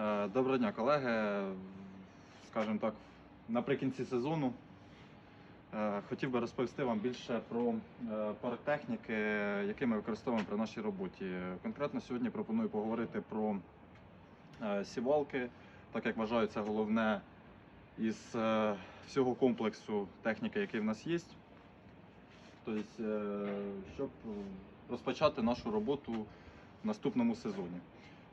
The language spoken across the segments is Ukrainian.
Е, Доброго дня, колеги. Скажімо так, наприкінці сезону е, хотів би розповісти вам більше про е, парк техніки, який ми використовуємо при нашій роботі. Конкретно сьогодні пропоную поговорити про сівалки, так як вважаю, це головне із всього комплексу техніки, який в нас є. Тобто, щоб розпочати нашу роботу в наступному сезоні.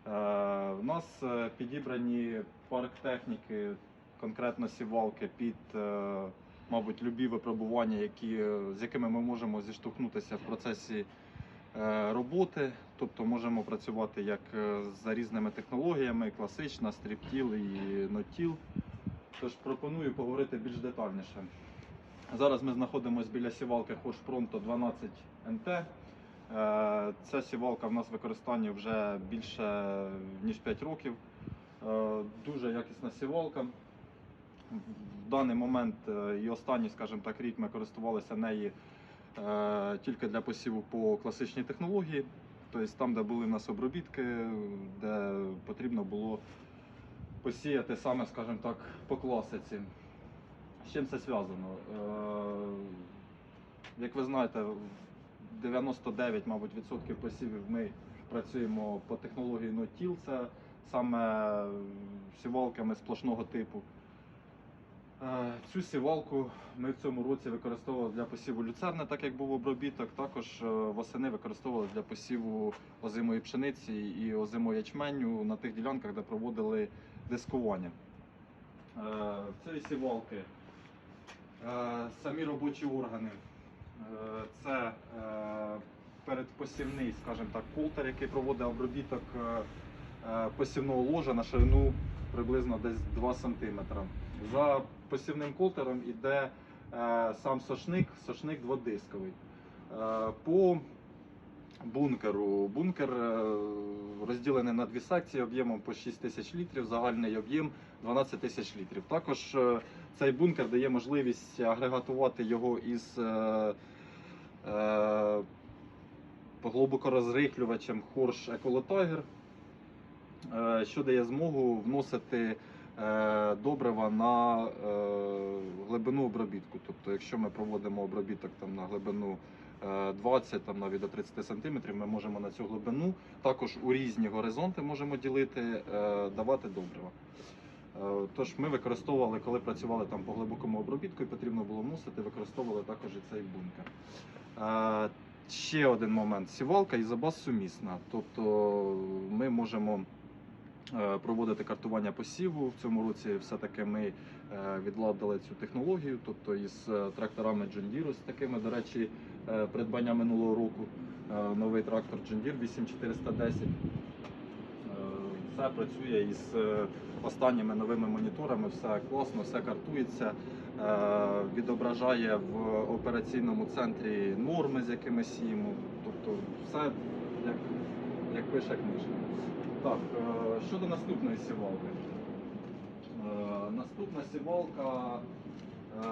Е, У нас е, підібрані парк техніки, конкретно сівалки під, е, мабуть, любі випробування, які, е, з якими ми можемо зіштовхнутися в процесі е, роботи. Тобто можемо працювати як е, за різними технологіями, класична, стріптіл і нотіл. Тож пропоную поговорити більш детальніше. Зараз ми знаходимося біля сівалки Horsch 12 НТ. Е, Ця сівалка в нас в використанні вже більше ніж 5 років. Е, Дуже якісна сівалка. В даний момент е, і останній, скажімо так, рік ми користувалися нею тільки для посіву по класичній технології. Тобто там, де були в нас обробітки, де потрібно було посіяти саме, скажімо так, по класиці. З чим це зв'язано? Як ви знаєте, 99, мабуть, відсотків посівів ми працюємо по технології no-till, це саме сівалками сплошного типу. Е, Цю сівалку ми в цьому році використовували для посіву люцерни, так як був обробіток. Також е, восени використовували для посіву озимої пшениці і озимої ячменю на тих ділянках, де проводили дискування. Е, В цієї сівалки е, самі робочі органи. Передпосівний, скажімо так, колтер, який проводить обробіток е, е, посівного ложа на ширину приблизно десь 2 см. За посівним колтером йде е, сам сошник, сошник дводисковий. По бункеру. Бункер розділений на дві секції об'ємом по 6 тисяч літрів, загальний об'єм 12 тисяч літрів. Також цей бункер дає можливість агрегатувати його із глибокорозрихлювачем Horsch Ecolotiger, е, що дає змогу вносити е, добрива на е, глибину обробітку. Тобто, якщо ми проводимо обробіток там, на глибину е, 20, там, навіть до 30 см, ми можемо на цю глибину також у різні горизонти можемо ділити, е, давати добрива. Е, Тож ми використовували, коли працювали там по глибокому обробітку і потрібно було вносити, використовували також і цей бункер. Ще один момент: сівалка і забаз сумісна. Тобто ми можемо е, проводити картування посіву. В цьому році все-таки ми е, відладили цю технологію, тобто із е, тракторами John з такими, до речі, придбання минулого року. Новий трактор John Deere 8410. Е, Все працює із останніми новими моніторами, все класно, все картується, відображає в операційному центрі норми, з якими сіємо. Тобто все як, як пише книжка. Так, е, щодо наступної сівалки. Е, Наступна сівалка е,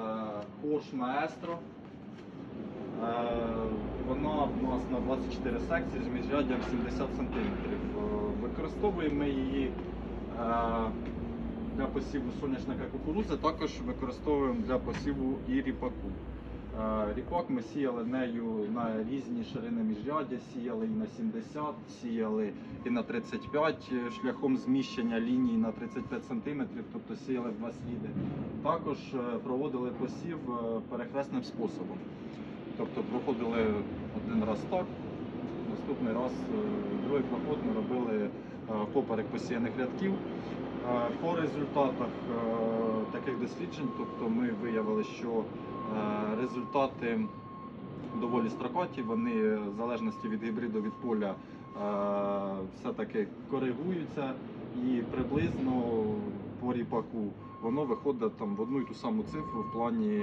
Horsch Maestro. Е, Вона в нас на 24 секції з міжряддям 70 см. Використовуємо її е, для посіву соняшника кукурудзи, також використовуємо для посіву і ріпаку. Е, Ріпак ми сіяли нею на різні ширини міжряддя, сіяли і на 70, сіяли і на 35 е, шляхом зміщення ліній на 35 см, тобто сіяли два сліди. Також е, проводили посів перехресним способом. Тобто проходили один раз так, наступний раз другий проход ми робили поперек посіяних рядків. Е, По результатах е, таких досліджень, тобто ми виявили, що е, результати доволі строкаті, вони в залежності від гібриду від поля все-таки коригуються і приблизно по ріпаку воно виходить там в одну і ту саму цифру в плані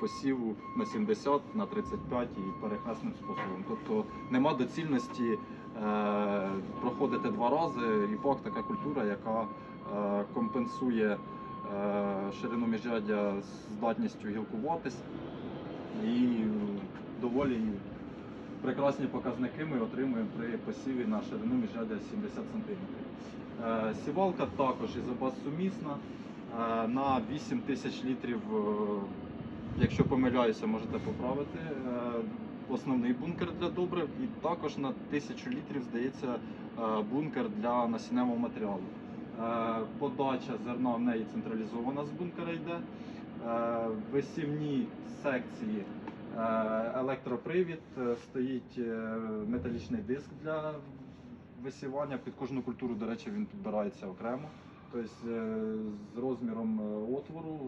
посіву на 70, на 35 і перехресним способом. Тобто нема доцільності проходити два рази. Ріпак така культура, яка е, компенсує е, ширину міжряддя з здатністю гілкуватись і доволі прекрасні показники ми отримуємо при посіві на ширину міжряддя 70 см. Е, Сівалка також ізобаз-сумісна е, на 8 тисяч літрів. Якщо помиляюся, можете поправити. Основний бункер для добрив і також на 1000 літрів здається бункер для насінневого матеріалу. Е, Подача зерна в неї централізована з бункера йде. Е, Висівні секції е, електропривід, е, стоїть е, металічний диск для висівання. Під кожну культуру, до речі, він підбирається окремо. Тобто е, з розміром е, отвору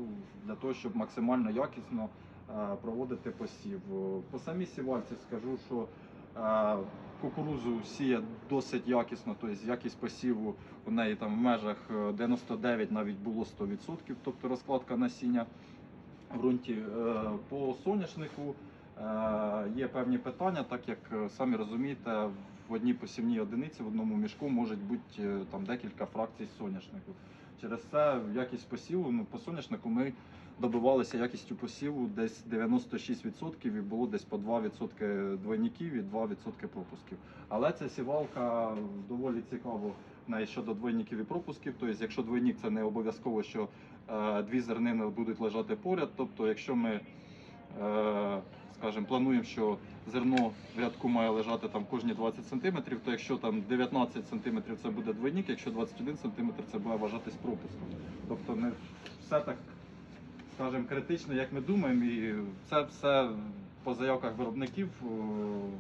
для того, щоб максимально якісно е, проводити посів. Е, По самій сівальці скажу, що е, кукурузу сіє досить якісно, тобто якість посіву у неї там в межах е, 99 навіть було 100%, тобто розкладка насіння в ґрунті. Е, По соняшнику е, є певні питання, так як е, самі розумієте, в одній посівній одиниці в одному мішку може бути е, там декілька фракцій соняшнику. Через це якість посіву, ну по соняшнику ми добивалися якістю посіву десь 96% і було десь по 2% двойників і 2% пропусків. Але ця сівалка доволі цікаво в щодо двойників і пропусків. Тобто, якщо двойник це не обов'язково, що е, дві зернини будуть лежати поряд. Тобто, якщо ми е, скажімо, плануємо, що зерно в рядку має лежати там кожні 20 см, то якщо там 19 см це буде двойник, якщо 21 см це буде вважатись пропуском. Тобто не все так, скажімо, критично, як ми думаємо, і це все по заявках виробників е,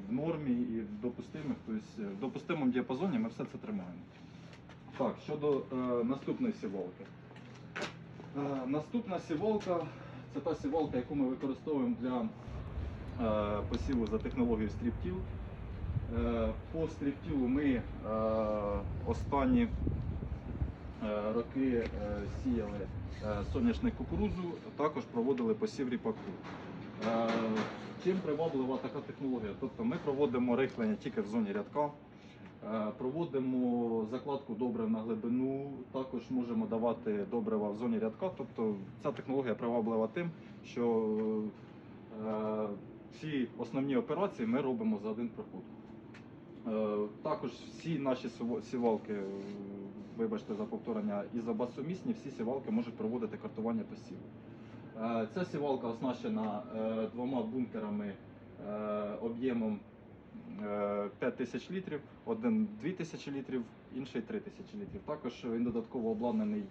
в нормі і в допустимих, тобто в допустимому діапазоні ми все це тримаємо. Так, щодо е, наступної сівалки. Е, наступна сівалка це та сівалка, яку ми використовуємо для посіву за технологією стріптіл. Е, по стріптілу ми е, останні е, роки е, сіяли е, соняшник кукурудзу, також проводили посів ріпаку. Е, чим приваблива така технологія? Тобто ми проводимо рихлення тільки в зоні рядка. Е, Проводимо закладку добрив на глибину, також можемо давати добрива в зоні рядка. Тобто ця технологія приваблива тим, що е, всі основні операції ми робимо за один проход. Е, Також всі наші сівалки, вибачте за повторення, ізобасомісні, всі сівалки можуть проводити картування посіву. Е, Ця сівалка оснащена е, двома бункерами об'ємом е, 5 тисяч літрів, один 2 тисячі літрів, інший 3 тисячі літрів. Також він додатково обладнаний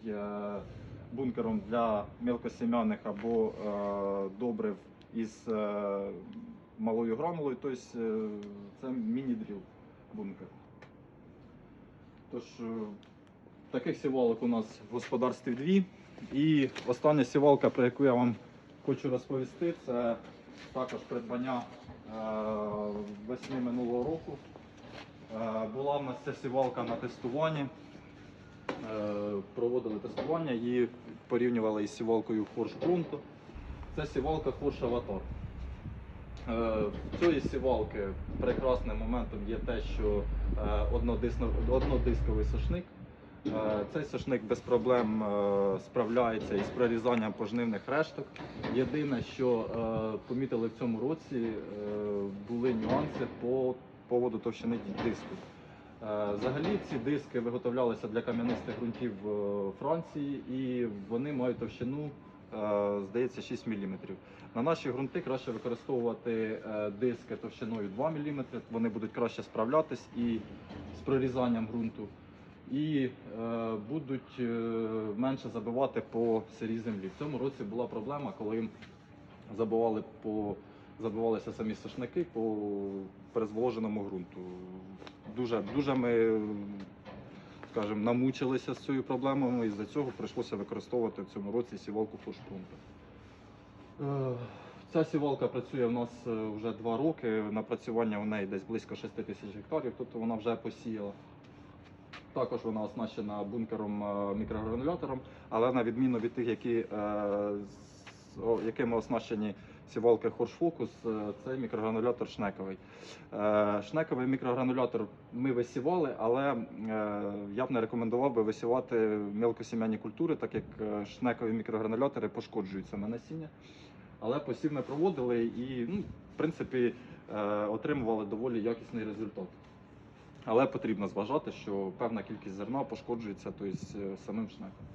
бункером для мелкосім'яних або добрив із е, малою гранулою, тобто це міні-дріл бункер. Тож е, таких сівалок у нас в господарстві дві. І остання сівалка, про яку я вам хочу розповісти, це також придбання весни минулого року. Була в нас ця сівалка на тестуванні. Проводили тестування, її порівнювали із сівалкою Хорш Пронто. Це сівалка Хорш Аватар. Е, В цієї сівалки прекрасним моментом є те, що е, однодисковий сошник. Е, Цей сошник без проблем справляється із прорізанням пожнивних решток. Єдине, що помітили в цьому році, були нюанси по поводу товщини диску. Взагалі ці диски виготовлялися для кам'янистих ґрунтів Франції і вони мають товщину, здається, 6 мм. На наші ґрунти краще використовувати е, диски товщиною 2 мм, вони будуть краще справлятись і з прорізанням ґрунту, і е, будуть е, менше забивати по сирій землі. В цьому році була проблема, коли забивали по забивалися самі сошники по перезволоженому ґрунту. Дуже, дуже ми скажімо, намучилися з цією проблемою, і з-за цього прийшлося використовувати в цьому році сівалку фошпунта. Е, Ця сівалка працює в нас е, вже два роки. Напрацювання у неї десь близько 6 тисяч гектарів, тобто вона вже посіяла. Також вона оснащена бункером е, мікрогранулятором, але на відміну від тих, які, якими оснащені сівалки Focus, е, мікрогранулятор шнековий. Е, Шнековий мікрогранулятор ми висівали, але е, я б не рекомендував би висівати мелкосім'яні культури, так як шнекові мікрогранулятори пошкоджують саме насіння. Але посів ми проводили і, ну, в принципі, отримували доволі якісний результат. Але потрібно зважати, що певна кількість зерна пошкоджується тобто, самим шнеком.